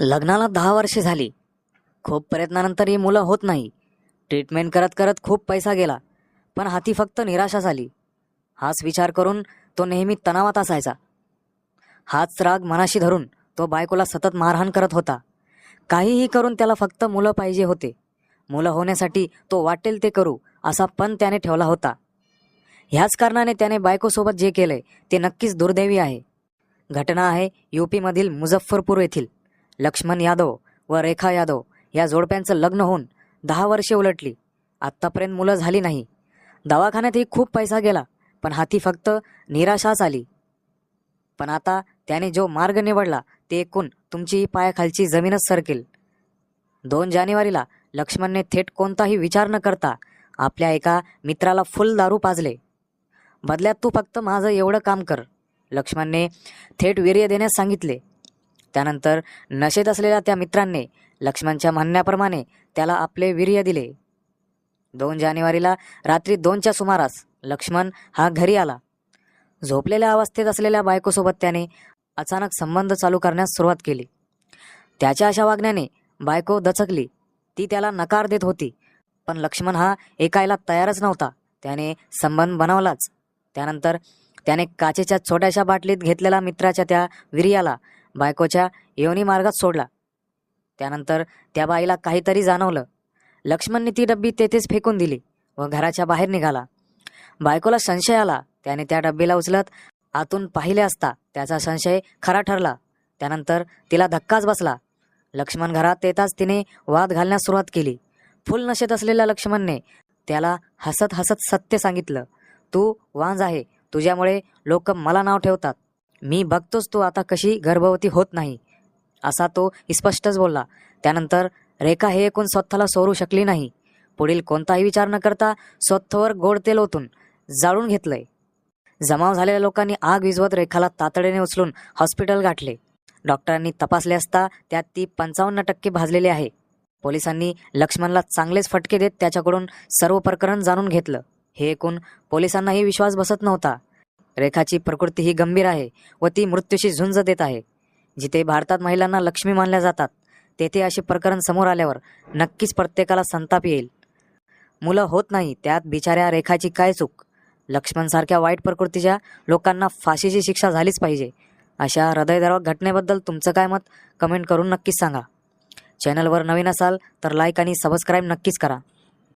लग्नाला दहा वर्षे झाली. खूप प्रयत्नानंतरही मुलं होत नाही. ट्रीटमेंट करत करत खूप पैसा गेला पण हाती फक्त निराशा झाली हाच विचार करून तो नेहमी तणावात असायचा. हाच राग मनाशी धरून तो बायकोला सतत मारहाण करत होता. काहीही करून त्याला फक्त मुलं पाहिजे होते. मुलं होण्यासाठी तो वाटेल ते करू असा पण त्याने ठेवला होता. ह्याच कारणाने त्याने बायकोसोबत जे केलंय ते नक्कीच दुर्दैवी आहे. घटना आहे यूपीमधील मुझफ्फरपूर येथील. लक्ष्मण यादव व रेखा यादव या जोडप्यांचं लग्न होऊन दहा वर्षे उलटली. आत्तापर्यंत मुलं झाली नाही. दवाखान्यातही खूप पैसा गेला पण हाती फक्त निराशाच आली. पण आता त्याने जो मार्ग निवडला ते एकूण तुमची पायाखालची जमीनच सरकेल. दोन जानेवारीला लक्ष्मणने थेट कोणताही विचार न करता आपल्या एका मित्राला फुल दारू पाजले. बदल्यात तू फक्त माझं एवढं काम कर लक्ष्मणने थेट वीर्य देण्यास सांगितले. त्यानंतर नशेत असलेल्या त्या मित्रांनी लक्ष्मणच्या म्हणण्याप्रमाणे त्याला आपले वीर्य दिले. दोन जानेवारीला रात्री दोनच्या सुमारास लक्ष्मण हा घरी आला. झोपलेल्या अवस्थेत असलेल्या बायकोसोबत त्याने अचानक संबंध चालू करण्यास सुरुवात केली. त्याच्या अशा वागण्याने बायको दचकली. ती त्याला नकार देत होती पण लक्ष्मण हा ऐकायला तयारच नव्हता. त्याने संबंध बनवलाच. त्यानंतर त्याने काचेच्या छोट्याशा बाटलीत घेतलेला मित्राच्या त्या विर्याला बायकोच्या योनी मार्गात सोडला. त्यानंतर त्या बाईला काहीतरी जाणवलं. लक्ष्मणने ती डब्बी तेथेच फेकून दिली व घराच्या बाहेर निघाला. बायकोला संशय आला. त्याने त्या डब्बीला उचलत आतून पाहिले असता त्याचा संशय खरा ठरला. त्यानंतर तिला धक्काच बसला. लक्ष्मण घरात येताच तिने वाद घालण्यास सुरुवात केली. फुल नशेत असलेल्या लक्ष्मणने त्याला हसत हसत सत्य सांगितलं. तू वांज आहे. तुझ्यामुळे लोक मला नाव ठेवतात. मी बघतोच तू आता कशी गर्भवती होत नाही. असा तो स्पष्टच बोलला. त्यानंतर रेखा हे एकूण स्वतःला सोडू शकली नाही. पुढील कोणताही विचार न करता स्वतःवर गोड तेल ओतून जाळून घेतलंय. जमाव झालेल्या लोकांनी आग विझवत रेखाला तातडीने उचलून हॉस्पिटल गाठले. डॉक्टरांनी तपासले असता त्यात ती पंचावन्न टक्के भाजलेली आहे. पोलिसांनी लक्ष्मणला चांगलेच फटके देत त्याच्याकडून सर्व प्रकरण जाणून घेतलं. हे ऐकून पोलिसांनाही विश्वास बसत नव्हता. रेखाची प्रकृती ही गंभीर आहे व ती मृत्यूशी झुंज देत आहे. जिथे भारतात महिलांना लक्ष्मी मानल्या जातात तेथे असे प्रकरण समोर आल्यावर नक्कीच प्रत्येकाला संताप येईल. मुलं होत नाही त्यात बिचाऱ्या रेखाची काय चूक? लक्ष्मणसारख्या वाईट प्रकृतीच्या लोकांना फाशीची शिक्षा झालीच पाहिजे. अशा हृदयद्रावक घटनेबद्दल तुमचं काय मत? कमेंट करून नक्कीच सांगा. चॅनलवर नवीन असाल तर लाईक आणि सबस्क्राईब नक्कीच करा.